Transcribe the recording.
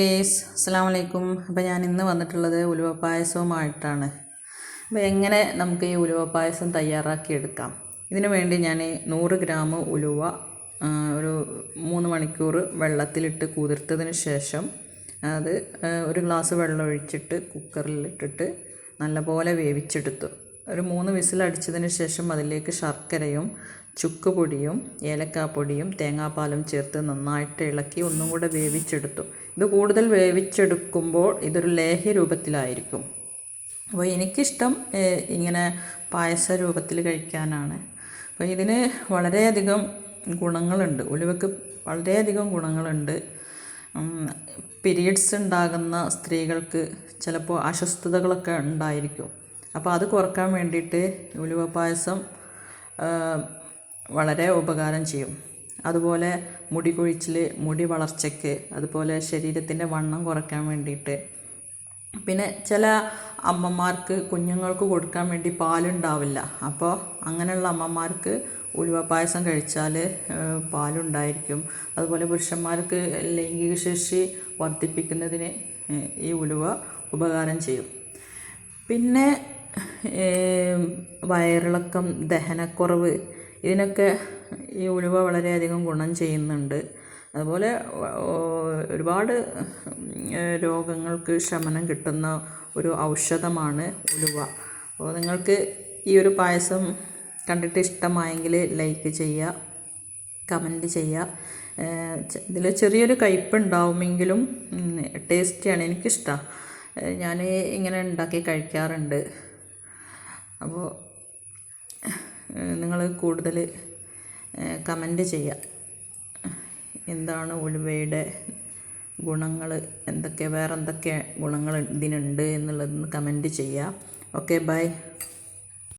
Please അസ്സാം വലൈക്കും അപ്പോൾ ഞാൻ ഇന്ന് വന്നിട്ടുള്ളത് ഉലുവ പായസവുമായിട്ടാണ്. അപ്പോൾ എങ്ങനെ നമുക്ക് ഈ ഉലുവ പായസം തയ്യാറാക്കി എടുക്കാം? ഇതിനു വേണ്ടി ഞാൻ നൂറ് ഗ്രാം ഉലുവ ഒരു മൂന്ന് മണിക്കൂർ വെള്ളത്തിലിട്ട് കുതിർത്തതിന് ശേഷം അത് ഒരു ഗ്ലാസ് വെള്ളം ഒഴിച്ചിട്ട് കുക്കറിലിട്ടിട്ട് നല്ലപോലെ വേവിച്ചെടുത്തു. ഒരു മൂന്ന് വിസിലടിച്ചതിന് ശേഷം അതിലേക്ക് ശർക്കരയും ചുക്ക് പൊടിയും ഏലക്കാപ്പൊടിയും തേങ്ങാപ്പാലും ചേർത്ത് നന്നായിട്ട് ഇളക്കി ഒന്നും കൂടെ വേവിച്ചെടുത്തു. ഇത് കൂടുതൽ വേവിച്ചെടുക്കുമ്പോൾ ഇതൊരു ലേഹ്യ രൂപത്തിലായിരിക്കും. അപ്പോൾ എനിക്കിഷ്ടം ഇങ്ങനെ പായസ രൂപത്തിൽ കഴിക്കാനാണ്. അപ്പോൾ ഇതിന് വളരെയധികം ഗുണങ്ങളുണ്ട്. ഉലുവക്ക് വളരെയധികം ഗുണങ്ങളുണ്ട്. പീരീഡ്സ് ഉണ്ടാകുന്ന സ്ത്രീകൾക്ക് ചിലപ്പോൾ അസ്വസ്ഥതകളൊക്കെ ഉണ്ടായിരിക്കും. അപ്പോൾ അത് കുറയ്ക്കാൻ വേണ്ടിയിട്ട് ഉലുവ പായസം വളരെ ഉപകാരം ചെയ്യും. അതുപോലെ മുടി കൊഴിച്ചിൽ മുടി വളർച്ചയ്ക്ക് അതുപോലെ ശരീരത്തിന്റെ വണ്ണം കുറയ്ക്കാൻ വേണ്ടിയിട്ട്. പിന്നെ ചില അമ്മമാർക്ക് കുഞ്ഞുങ്ങൾക്ക് കൊടുക്കാൻ വേണ്ടി പാലുണ്ടാവില്ല. അപ്പോൾ അങ്ങനെയുള്ള അമ്മമാർക്ക് ഉലുവ പായസം കഴിച്ചാൽ പാലുണ്ടായിരിക്കും. അതുപോലെ പുരുഷന്മാർക്ക് ലൈംഗിക ശേഷി വർദ്ധിപ്പിക്കുന്നതിന് ഈ ഉലുവ ഉപകാരം ചെയ്യും. പിന്നെ വയറിളക്കം ദഹനക്കുറവ് ഇതിനൊക്കെ ഈ ഉലുവ വളരെയധികം ഗുണം ചെയ്യുന്നുണ്ട്. അതുപോലെ ഒരുപാട് രോഗങ്ങൾക്ക് ശമനം കിട്ടുന്ന ഒരു ഔഷധമാണ് ഉലുവ. അപ്പോൾ നിങ്ങൾക്ക് ഈ ഒരു പായസം കണ്ടിട്ട് ഇഷ്ടമായെങ്കിൽ ലൈക്ക് ചെയ്യുക കമന്റ് ചെയ്യുക. ഇതിൽ ചെറിയൊരു കയ്പ്പ് ഉണ്ടാവുമെങ്കിലും ടേസ്റ്റിയാണ് എനിക്കിഷ്ടമാണ് ഞാൻ ഇങ്ങനെ ഉണ്ടാക്കി കഴിക്കാറുണ്ട്. അപ്പോൾ നിങ്ങൾ കൂടുതൽ കമന്റ് ചെയ്യുക. എന്താണ് ഉലുവയുടെ ഗുണങ്ങൾ? എന്തൊക്കെ വേറെ എന്തൊക്കെ ഗുണങ്ങൾ ഇതിനുണ്ട് എന്നുള്ളതൊന്ന് കമന്റ് ചെയ്യുക. Okay bye.